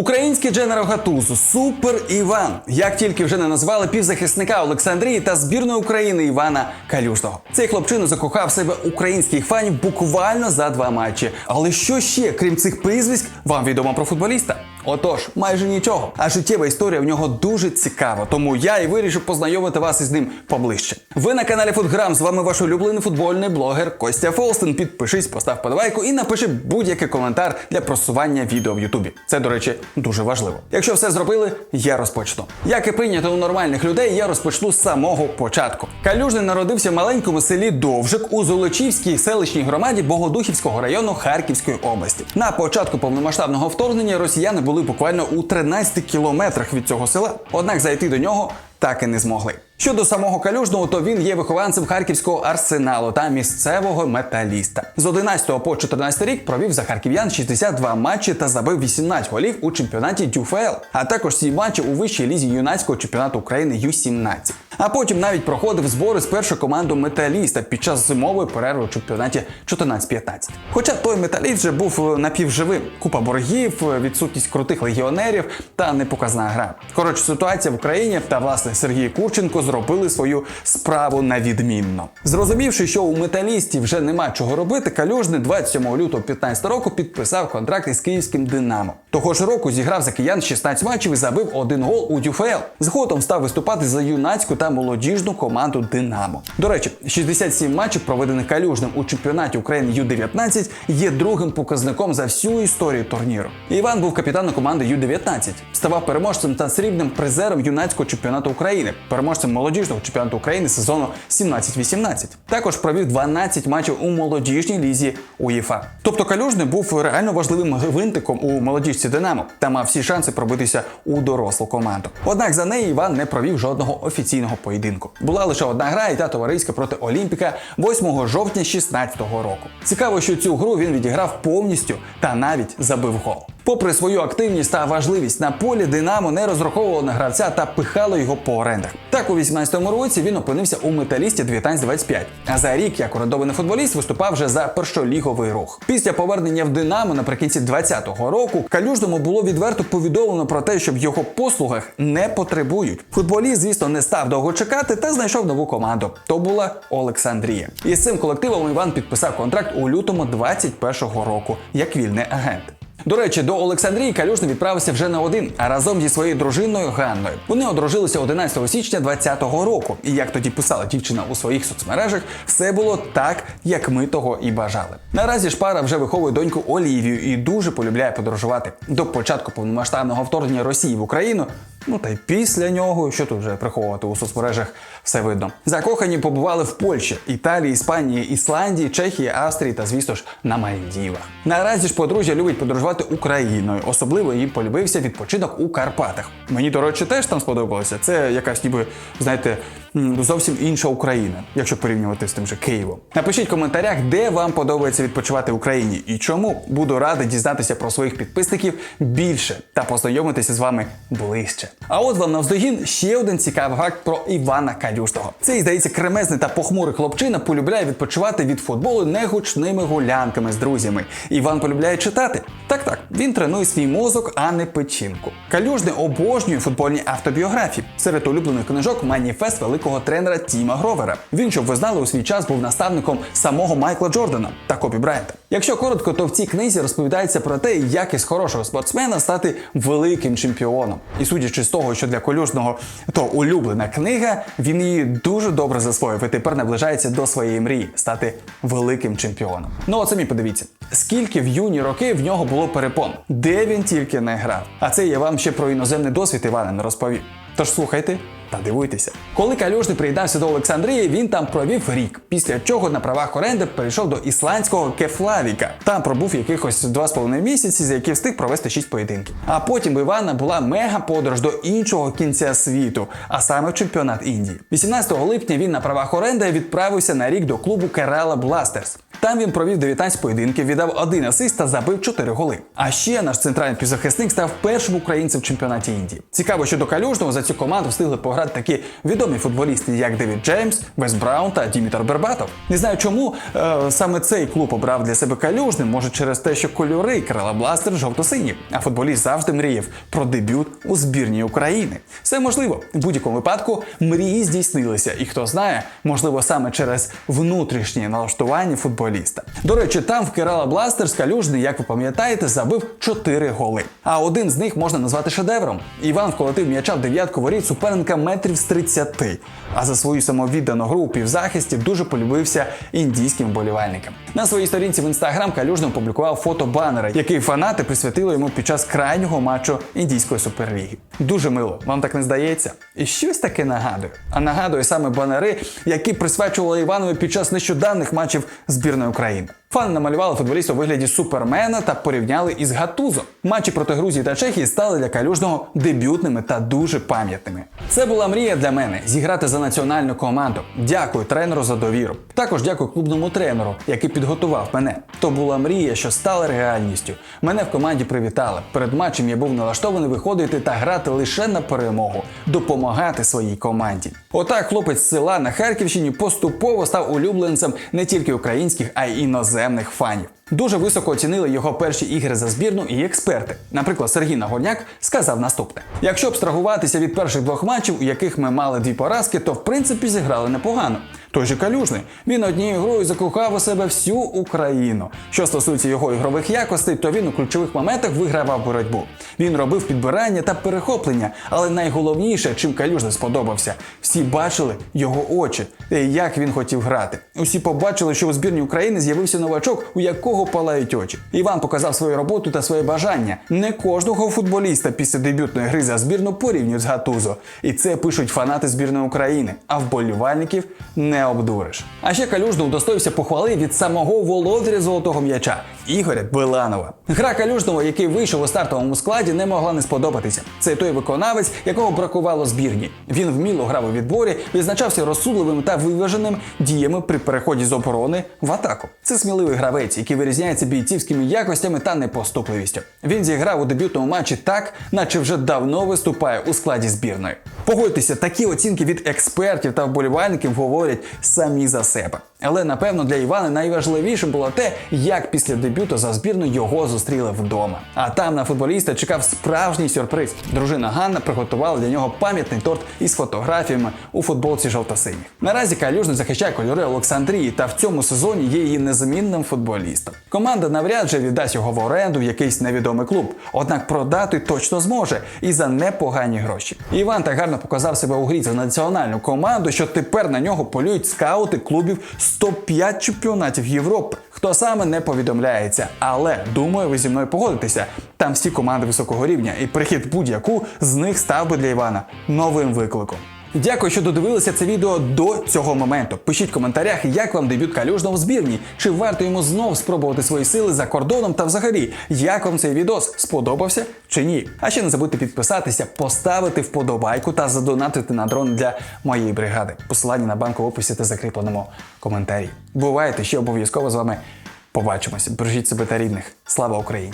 Український Дженеро Гатузо, Супер Іван. Як тільки вже не назвали півзахисника Олександрії та збірної України Івана Калюжного. Цей хлопчину закохав себе українських фанів буквально за два матчі. Але що ще, крім цих прізвиськ, вам відомо про футболіста? Отож, майже нічого. А життєва історія в нього дуже цікава, тому я і вирішив познайомити вас із ним поближче. Ви на каналі Футграм. З вами ваш улюблений футбольний блогер Костя Фолстен. Підпишись, постав подавайку і напиши будь-який коментар для просування відео в Ютубі. Це, до речі, дуже важливо. Якщо все зробили, я розпочну. Як і прийнято у нормальних людей, я розпочну з самого початку. Калюжний народився в маленькому селі Довжик у Золочівській селищній громаді Богодухівського району Харківської області. На початку повномасштабного вторгнення росіяни були буквально у 13 кілометрах від цього села. Однак зайти до нього так і не змогли. Щодо самого калюжного, то він є вихованцем харківського арсеналу та місцевого металіста. З 11 по 14 рік провів за харків'ян 62 матчі та забив 18 голів у чемпіонаті ДЮФЛ, а також 7 матчів у вищій лізі юнацького чемпіонату України Ю-17. А потім навіть проходив збори з першою командою металіста під час зимової перерви у чемпіонаті 14-15. Хоча той металіст вже був напівживим, купа боргів, відсутність крутих легіонерів та непоказна гра. Коротше, ситуація в Україні та власне Сергій Курченко зробили свою справу на відмінно. Зрозумівши, що у металісті вже нема чого робити, Калюжний 27 лютого 15 року підписав контракт із київським Динамо. Того ж року зіграв за киян 16 матчів і забив один гол у ДЮФЛ. Згодом став виступати за юнацьку та молодіжну команду Динамо. До речі, 67 матчів, проведених Калюжним у чемпіонаті України Ю-19, є другим показником за всю історію турніру. Іван був капітаном команди Ю-19, ставав переможцем та срібним призером юнацького чемпіонату України, переможцем молодіжного чемпіонату України сезону 17-18. Також провів 12 матчів у молодіжній лізі УЄФА. Тобто Калюжний був реально важливим гвинтиком у молодіжці Динамо та мав всі шанси пробитися у дорослу команду. Однак за неї Іван не провів жодного офіційного поєдинку. Була лише одна гра, і та товариська проти Олімпіка 8 жовтня 16 року. Цікаво, що цю гру він відіграв повністю та навіть забив гол. Попри свою активність та важливість на полі, Динамо не розраховувало на гравця та пихало його по орендах. Так, у 18-му році він опинився у металісті 19-25, а за рік, як орендований футболіст, виступав вже за першоліговий рух. Після повернення в Динамо наприкінці 20-го року Калюжному було відверто повідомлено про те, що в його послугах не потребують. Футболіст, звісно, не став довго чекати та знайшов нову команду. То була Олександрія. І з цим колективом Іван підписав контракт у лютому 21-го року як вільний агент. До речі, до Олександрії Калюжний відправився вже не один, а разом зі своєю дружиною Ганною. Вони одружилися 11 січня 2020 року. І як тоді писала дівчина у своїх соцмережах, все було так, як ми того і бажали. Наразі ж пара вже виховує доньку Олівію і дуже полюбляє подорожувати. До початку повномасштабного вторгнення Росії в Україну. Ну та й після нього, що тут вже приховувати у соцмережах, все видно. Закохані побували в Польщі, Італії, Іспанії, Ісландії, Чехії, Австрії та, звісно ж, на Мальдівах. Наразі ж подружжя любить подорожувати Україною. Особливо їм полюбився відпочинок у Карпатах. Мені, до речі, теж там сподобалося. Це якась ніби, знаєте, зовсім інша Україна, якщо порівнювати з тим же Києвом. Напишіть в коментарях, де вам подобається відпочивати в Україні і чому. Буду радий дізнатися про своїх підписників більше та познайомитися з вами ближче. А от вам навздогін ще один цікавий факт про Івана Калюжного. Цей, здається, кремезний та похмурий хлопчина полюбляє відпочивати від футболу негучними гулянками з друзями. Іван полюбляє читати. Так, так, він тренує свій мозок, а не печінку. Калюжний обожнює футбольні автобіографії. Серед улюблених книжок маніфест великого тренера Тіма Гровера. Він, щоб ви знали, у свій час був наставником самого Майкла Джордана та Кобі Брайанта. Якщо коротко, то в цій книзі розповідається про те, як із хорошого спортсмена стати великим чемпіоном. І судячи з того, що для колюжного то улюблена книга, він її дуже добре засвоїв і тепер наближається до своєї мрії стати великим чемпіоном. Ну от самі подивіться, скільки в юні роки в нього було перепон, де він тільки не грав. А це я вам ще про іноземний досвід Івана не розповів. Тож слухайте та дивуйтеся. Коли Калюжний приєднався до Олександрії, він там провів рік, після чого на правах оренди перейшов до ісландського Кефлавіка. Там пробув якихось 2,5 місяці, за які встиг провести 6 поєдинків. А потім Івана була мега подорож до іншого кінця світу, а саме в чемпіонат Індії. 18 липня він на правах оренди відправився на рік до клубу Керала Бластерс. Там він провів 19 поєдинків, віддав один асист та забив 4 голи. А ще наш центральний півзахисник став першим українцем в чемпіонаті Індії. Цікаво, що до Калюжного за цю команду встигли пограти такі відомі футболісти, як Девід Джеймс, Вес Браун та Дімітр Бербатов. Не знаю, чому е, саме цей клуб обрав для себе калюжним, може через те, що кольори крила бластер жовто-сині, а футболіст завжди мріяв про дебют у збірній України. Все можливо в будь-якому випадку. Мрії здійснилися, і хто знає, можливо, саме через внутрішнє налаштування футболіста. До речі, там в Керала Бластерс Калюжний, як ви пам'ятаєте, забив 4 голи. А один з них можна назвати шедевром. Іван вколотив м'яча в дев'ятку воріт суперника метрів з 30. А за свою самовіддану гру у півзахисті дуже полюбився індійським вболівальникам. На своїй сторінці в інстаграм Калюжний опублікував фото банера, який фанати присвятили йому під час крайнього матчу індійської суперліги. Дуже мило, вам так не здається? І щось таке нагадує. А нагадує саме банери, які присвячували Іванові під час нещодавних матчів збірної України. Фани намалювали футболіста у вигляді супермена та порівняли із Гатузо. Матчі проти Грузії та Чехії стали для калюжного дебютними та дуже пам'ятними. Це була мрія для мене зіграти за національну команду. Дякую тренеру за довіру. Також дякую клубному тренеру, який підготував мене. То була мрія, що стала реальністю. Мене в команді привітали. Перед матчем я був налаштований виходити та грати лише на перемогу, допомагати своїй команді. Отак хлопець села на Харківщині поступово став улюбленцем не тільки українських, а й іноземних фанів. Дуже високо оцінили його перші ігри за збірну і експерти. Наприклад, Сергій Нагорняк сказав наступне: якщо абстрагуватися від перших двох матчів, у яких ми мали дві поразки, то в принципі зіграли непогано. Той же калюжний. Він однією грою закохав у себе всю Україну. Що стосується його ігрових якостей, то він у ключових моментах вигравав боротьбу. Він робив підбирання та перехоплення, але найголовніше, чим калюжний сподобався, всі бачили його очі, як він хотів грати. Усі побачили, що у збірні України з'явився новачок, у якого палають очі. Іван показав свою роботу та своє бажання. Не кожного футболіста після дебютної гри за збірну порівнюють з Гатузо. І це пишуть фанати збірної України, а вболівальників не обдуриш. А ще Калюжний удостоївся похвали від самого володаря золотого м'яча Ігоря Беланова. Гра Калюжного, який вийшов у стартовому складі, не могла не сподобатися. Це той виконавець, якого бракувало збірні. Він вміло грав у відборі, відзначався розсудливим та виваженим діями при переході з оборони в атаку. Це сміливий гравець, який вирізняється бійцівськими якостями та непоступливістю. Він зіграв у дебютному матчі так, наче вже давно виступає у складі збірної. Погодьтеся, такі оцінки від експертів та вболівальників говорять самі за себе. Але напевно для Івана найважливіше було те, як після дебюту за збірну його зустріли вдома. А там на футболіста чекав справжній сюрприз. Дружина Ганна приготувала для нього пам'ятний торт із фотографіями у футболці жовто-синіх. Наразі Калюжний захищає кольори Олександрії та в цьому сезоні є її незамінним футболістом. Команда навряд чи віддасть його в оренду в якийсь невідомий клуб, однак продати точно зможе і за непогані гроші. Іван так гарно показав себе у грі за національну команду, що тепер на нього полюють скаути клубів з топ-5 чемпіонатів Європи. Хто саме не повідомляється, але думаю, ви зі мною погодитеся. Там всі команди високого рівня, і прихід будь-яку з них став би для Івана новим викликом. Дякую, що додивилися це відео до цього моменту. Пишіть в коментарях, як вам дебют калюжного в збірні, чи варто йому знов спробувати свої сили за кордоном та взагалі, як вам цей відос сподобався чи ні. А ще не забудьте підписатися, поставити вподобайку та задонатити на дрон для моєї бригади. Посилання на банку в описі та закріпленому коментарі. Бувайте ще обов'язково з вами побачимося. Бережіть себе та рідних. Слава Україні!